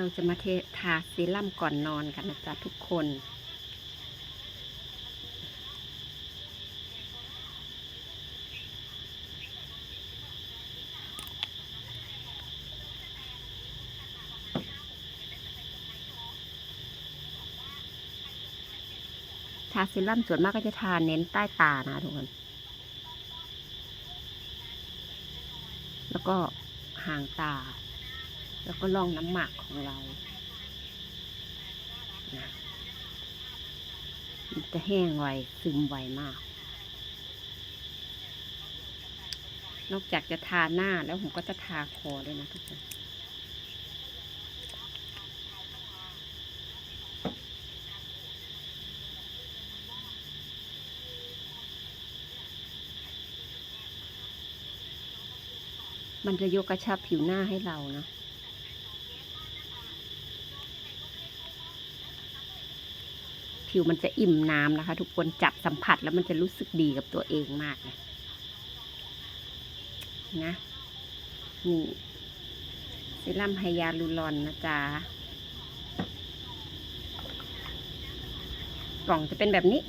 เราจะมาเททาเซรั่มก่อนนอนกันนะจ๊ะทุกคน ทาเซรั่มส่วนมากก็จะทาเน้นใต้ตานะทุกคน แล้วก็หางตา แล้วก็ล่องน้ำหมักของเรานะมันจะแห้งไวซึมไวมาก นอกจากจะทาหน้าแล้วผมก็จะทาคอด้วยนะทุกคนมันจะยกกระชับผิวหน้าให้เรานะ ผิวมันจะอิ่มน้ำนะคะ ทุกคนจับสัมผัสแล้วมันจะรู้สึกดีกับตัวเองมากนะนะนี่เซรั่มไฮยาลูรอนนะจ๊ะกล่องจะเป็นแบบนี้